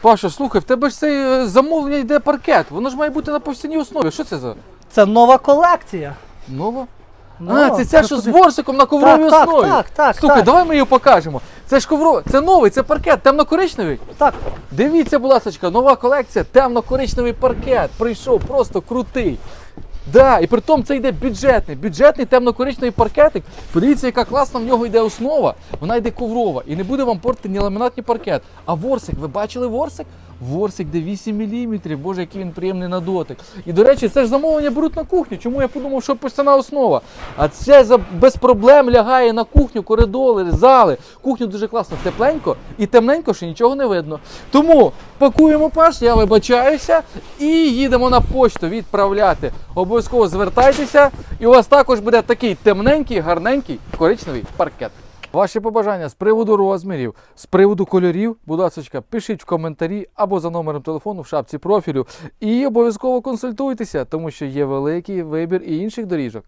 Паша, слухай, в тебе ж це е, замовлення йде паркет. Воно ж має бути на постійній основі. Що це за Це нова колекція. нова? Нова. а, це ця, що з ворсиком на ковровій Так, так, основі. так, так, Слухай, так. давай ми її покажемо. Це ж ковро, це новий, це паркет, темно-коричневий. Так, Дивіться, будь ласка, нова колекція, темно-коричневий паркет. Прийшов, просто крутий. Да, і при тому це йде бюджетний, бюджетний темно-коричневий паркетик. Подивіться, яка класна в нього йде основа. Вона йде коврова. І не буде вам портити ні ламінатний паркет. А ворсик, ви бачили ворсик? Ворсик де 8 мм. Боже, який він приємний на дотик. І до речі, це ж замовлення беруть на кухню. Чому я подумав, що постійна основа? А це за без проблем лягає на кухню, коридори, зали. Кухню дуже класно, тепленько і темненько, що нічого не видно. Тому пакуємо паш, я вибачаюся, і їдемо на почту відправляти. Обов'язково звертайтеся, і у вас також буде такий темненький, гарненький коричневий паркет. Ваші побажання з приводу розмірів, з приводу кольорів, будь ласка, пишіть в коментарі або за номером телефону в шапці профілю. І обов'язково консультуйтеся, тому що є великий вибір і інших доріжок.